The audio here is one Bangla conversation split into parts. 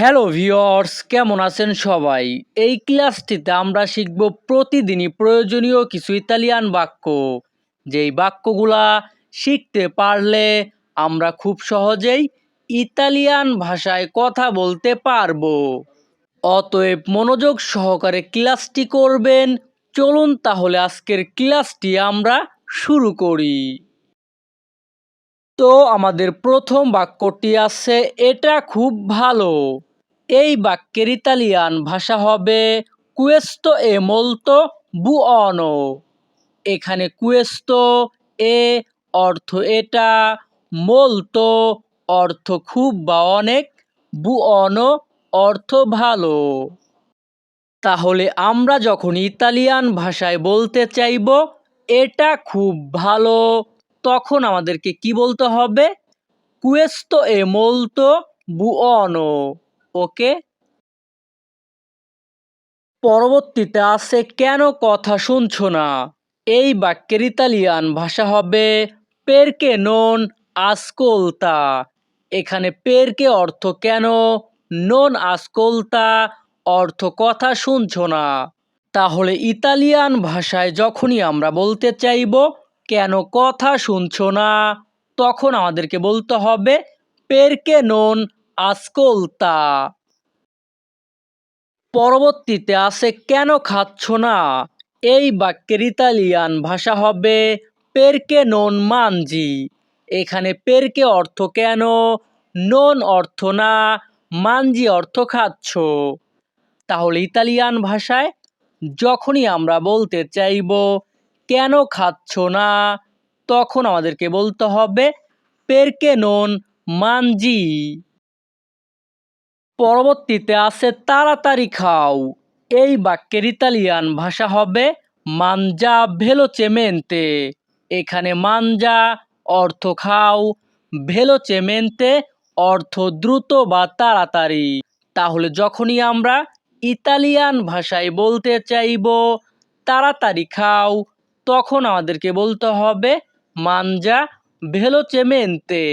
হ্যালো ভিওর্স কেমন আছেন সবাই? এই ক্লাসটিতে আমরা শিখব প্রতিদিনই প্রয়োজনীয় কিছু ইতালিয়ান বাক্য। যেই বাক্যগুলা শিখতে পারলে আমরা খুব সহজেই ইতালিয়ান ভাষায় কথা বলতে পারব। অতএব মনোযোগ সহকারে ক্লাসটি করবেন। চলুন তাহলে আজকের ক্লাসটি আমরা শুরু করি। তো আমাদের প্রথম বাক্যটি আছে, এটা খুব ভালো। এই বাক্যের ইতালিয়ান ভাষা হবে কুয়েস্তো এ মোলতো বুঅনো এখানে কুয়েস্তো এ অর্থ এটা মোলতো অর্থ খুব বা অনেক বুঅনো অর্থ ভালো। তাহলে আমরা যখন ইতালিয়ান ভাষায় বলতে চাইব, এটা খুব ভালো তখন আমাদেরকে কি বলতে হবে? কুয়েস্তো এ মোলতো বুঅনো ওকে? পরবর্তীতে আছে কেন কথা শুনছো না? এই বাক্যের ইতালিয়ান ভাষা হবে পেরকে নন আসকোলতা এখানে পেরকে অর্থ কেন? নন আসকোলতা অর্থ কথা শুনছো না। তাহলে ইতালিয়ান ভাষায় যখনই আমরা বলতে চাইব কেন কথা শুনছো না, তখন আমাদেরকে বলতে হবে পেরকে নন আসকোলতা। পরবর্তীতে আছে, কেন খাচ্ছ না? এই বাক্যের ইতালিয়ান ভাষা হবে পেরকে নন মানজি এখানে পেরকে অর্থ কেন? নন অর্থ না মানজি অর্থ খাচ্ছ। তাহলে ইতালিয়ান ভাষায়, যখনই আমরা বলতে চাইব, কেন খাচ্ছ না? তখন আমাদেরকে বলতে হবে পেরকে নন মানজি পরবর্তীতে আছে, তাড়াতাড়ি খাও। এই বাক্যের ইতালিয়ান ভাষা হবে মানজা ভেলোচেমেন্তে এখানে মানজা অর্থ খাও ভেলোচেমেন্তে অর্থ দ্রুত বা তাড়াতাড়ি। তাহলে যখনই আমরা ইতালিয়ান ভাষায় বলতে চাইব, তাড়াতাড়ি খাও, তখন আমাদেরকে বলতে হবে মানজা ভেলোচেমেন্তে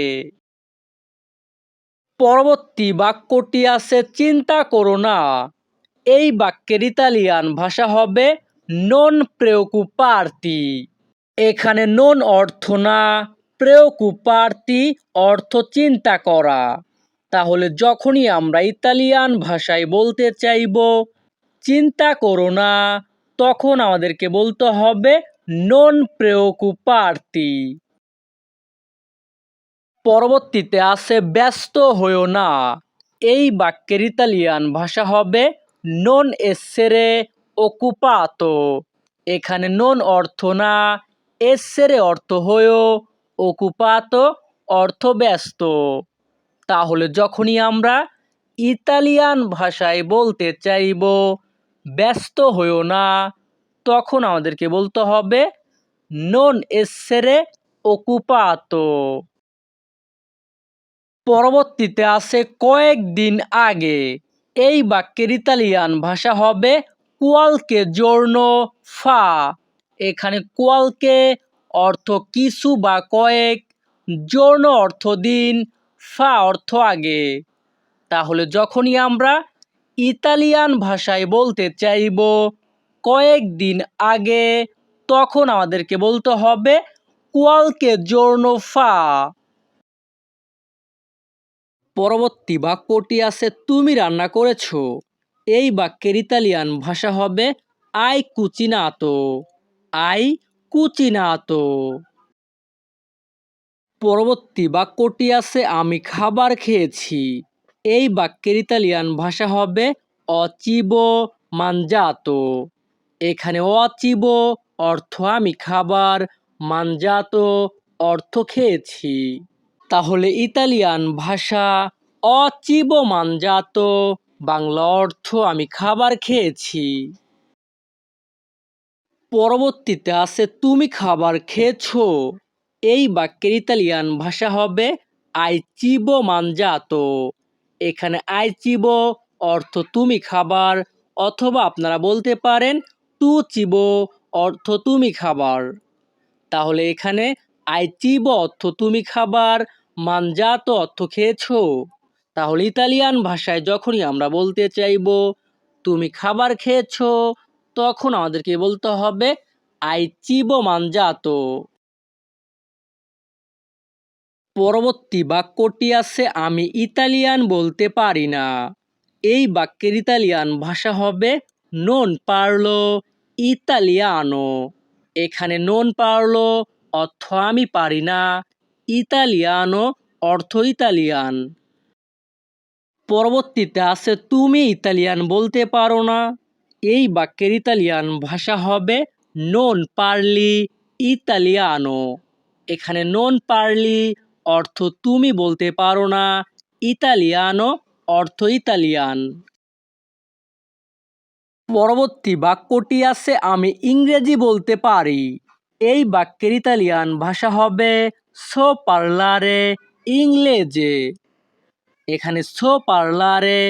পরবর্তী বাক্যটি আছে, চিন্তা করো না। এই বাক্যের ইতালিয়ান ভাষা হবে নন প্রেওকুপার্তি এখানে নন অর্থ না প্রেওকুপার্তি অর্থ চিন্তা করা। তাহলে যখনই আমরা ইতালিয়ান ভাষায় বলতে চাইব, চিন্তা করো না তখন আমাদেরকে বলতে হবে নন প্রেওকুপার্তি পরবর্তীতে আছে, ব্যস্ত হয়েও না। এই বাক্যের ইতালিয়ান ভাষা হবে নন এসেরে ওকুপাতো এখানে নন অর্থ না এসেরে অর্থ হয়েও ওকুপাতো অর্থ ব্যস্ত। তাহলে যখনই আমরা ইতালিয়ান ভাষায় বলতে চাইব, ব্যস্ত হয়েও না তখন আমাদেরকে বলতে হবে নন এসেরে ওকুপাতো পরবর্তীতে আছে কয়েকদিন আগে। এই বাক্যের ইতালিয়ান ভাষা হবে কোয়ালকে জোর্ণ ফা। এখানে কোয়ালকে অর্থ কিছু বা কয়েক জোর্ণ অর্থ দিন, ফা অর্থ আগে। তাহলে যখনই আমরা ইতালিয়ান ভাষায় বলতে চাইব কয়েকদিন আগে, তখন আমাদেরকে বলতে হবে কোয়ালকে জোর্ণ ফা। পরবর্তী বাক্যটি আছে, তুমি রান্না করেছ। এই বাক্যের ইতালিয়ান ভাষা হবে, আই কুচিনাতো। আই কুচিনাতো। পরবর্তী বাক্যটি আছে, আমি খাবার খেয়েছি। এই বাক্যের ইতালিয়ান ভাষা হবে, অচিব মানজাতো। এখানে অচিব অর্থ, আমি খাবার, মানজাতো অর্থ, খেয়েছি। তাহলে ইতালিয়ান ভাষা অচিবো মানজাতো বাংলা অর্থ আমি খাবার খেয়েছি। পরবর্তীতে আছে, তুমি খাবার খেয়েছো? এই বাক্যের ইতালিয়ান ভাষা হবে আইচিবো মানজাতো এখানে আইচিবো অর্থ তুমি খাবার অথবা আপনারা বলতে পারেন তু চিবো অর্থ তুমি খাবার। তাহলে এখানে আইচিবো অর্থ তুমি খাবার। মানজাতো অর্থ খেয়েছো। তাহলে ইতালিয়ান ভাষায় যখনই আমরা বলতে চাইব, তুমি খাবার খেয়েছো তখন আমাদেরকে বলতে হবে, আই চিবো মানজাতো। পরবর্তী বাক্যটি আছে, আমি ইতালিয়ান বলতে পারি না। এই বাক্যের ইতালিয়ান ভাষা হবে নন পারল ইতালিয়ানো এখানে নন পারল অর্থ আমি পারি না। ইতালিয়ানো, অর্থ ইতালিয়ান। পরবর্তীতে আছে, তুমি ইতালিয়ান বলতে পারো না। এই বাক্যের ইতালিয়ান ভাষা হবে নন পারলি ইতালিয়ানো এখানে নন পারলি অর্থ তুমি বলতে পারো না। ইতালিয়ানো, অর্থ ইতালিয়ান। পরবর্তী বাক্যটি আছে, আমি ইংরেজি বলতে পারি। এই বাক্যের ইতালিয়ান ভাষা হবে সো পার্লারে ইংলেজে। এখানে সো পার্লারে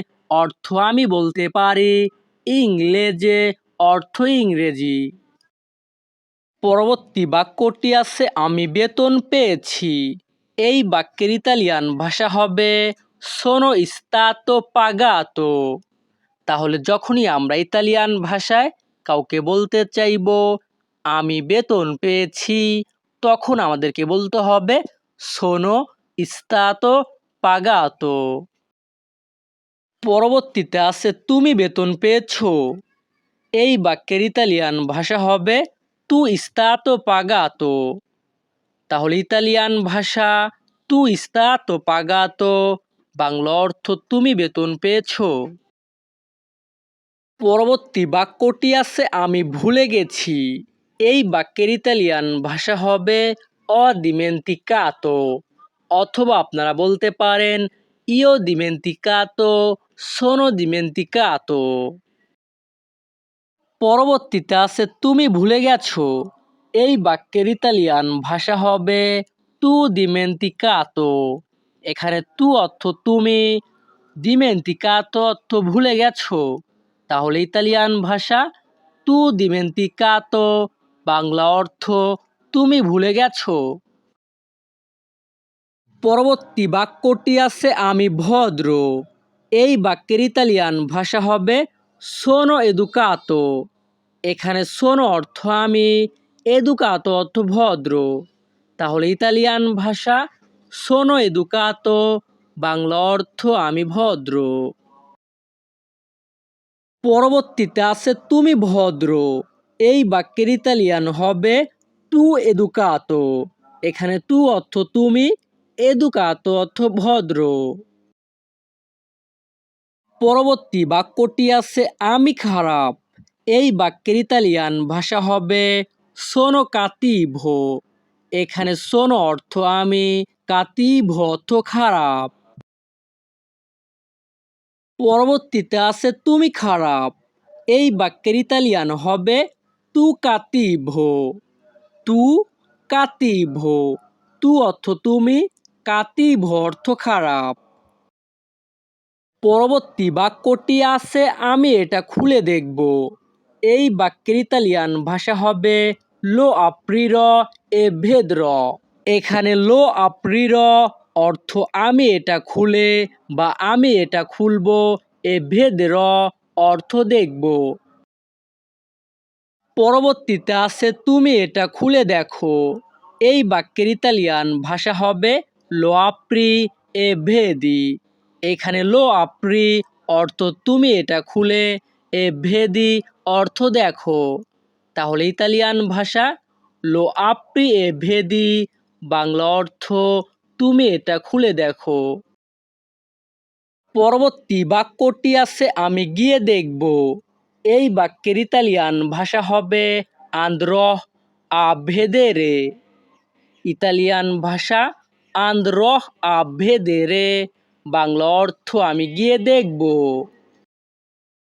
অর্থ আমি বলতে পারি ইংলেজে অর্থ ইংরেজি। পরবর্তী বাক্যটি আছে, আমি বেতন পেয়েছি। এই বাক্যের ইতালিয়ান ভাষা হবে সোনো ইস্তাতো পাগাতো তাহলে যখনই আমরা ইতালিয়ান ভাষায় কাউকে বলতে চাইব, আমি বেতন পেয়েছি। তখন আমাদেরকে বলতে হবে সোনো ইস্তাতো পাগাতো। পরবর্তীতে আছে, তুমি বেতন পেয়েছ। এই বাক্যের ইতালিয়ান ভাষা হবে, তু ইস্তাতো পাগাতো। তাহলে ইতালিয়ান ভাষা, তু ইস্তাতো পাগাতো। বাংলা অর্থ, তুমি বেতন পেয়েছ। পরবর্তী বাক্যটি আছে, আমি ভুলে গেছি। এই বাক্যের ইতালিয়ান ভাষা হবে অদিমেন্তিকাতো, অথবা আপনারা বলতে পারেন ইও দিমেন্তিকাতো সোনো দিমেন্তিকাতো পরবর্তীতে আছে তুমি ভুলে গেছো, এই বাক্যের ইতালিয়ান ভাষা হবে তু দিমেন্তিকাতো এখানে তু অর্থ তুমি, দিমেন্তিকাতো অর্থ ভুলে গেছো। তাহলে ইতালিয়ান ভাষা তু দিমেন্তিকাতো বাংলা অর্থ তুমি ভুলে গেছো। পরবর্তী বাক্যটি আছে, আমি ভদ্র। এই বাক্যের ইতালিয়ান ভাষা হবে সোনো এদুকাতো এখানে সোনো অর্থ আমি এদুকাতো অর্থ ভদ্র। তাহলে ইতালিয়ান ভাষা সোনো এদুকাতো বাংলা অর্থ আমি ভদ্র। পরবর্তীতে আছে, তুমি ভদ্র। এই বাক্যের ইতালিয়ান হবে টু এদুকাতো এখানে তু অর্থ তুমি এদুকাতো অর্থ ভদ্র পরবর্তী বাক্যটি আছে আমি খারাপ এই বাক্যের ইতালিয়ান ভাষা হবে সোনো কাতিভো এখানে সোনো অর্থ আমি কাতিভো অর্থ খারাপ পরবর্তীতে আছে তুমি খারাপ এই বাক্যের ইতালিয়ান হবে তু কাতিভো তু কাতিভো তু অর্থ তুমি কাতিভো অর্থ খারাপ। পরবর্তী বাক্যটি আছে, আমি এটা খুলে দেখব। এই বাক্যের ইতালিয়ান ভাষা হবে লো আপ্রির এ ভেদ্র। এখানে লো আপ্রির অর্থ আমি এটা খুলে বা আমি এটা খুলব, এ ভেদ্র অর্থ দেখব। পরবর্তীতে আছে, তুমি এটা খুলে দেখো। এই বাক্যের ইতালিয়ান ভাষা হবে, লো আপ্রি এ ভেদি। এখানে লো আপ্রি অর্থ, তুমি এটা খুলে এ ভেদি। অর্থ, দেখো। তাহলে ইতালিয়ান ভাষা, লো আপ্রি এ ভেদি। বাংলা অর্থ, তুমি এটা খুলে দেখো। পরবর্তী বাক্যটি আছে, আমি গিয়ে দেখব। এই বাক্যের ইতালিয়ান ভাষা হবে আন্দ্র আভেদেরে ইতালিয়ান ভাষা আন্দ্র আভেদেরে বাংলা অর্থ আমি গিয়ে দেখব।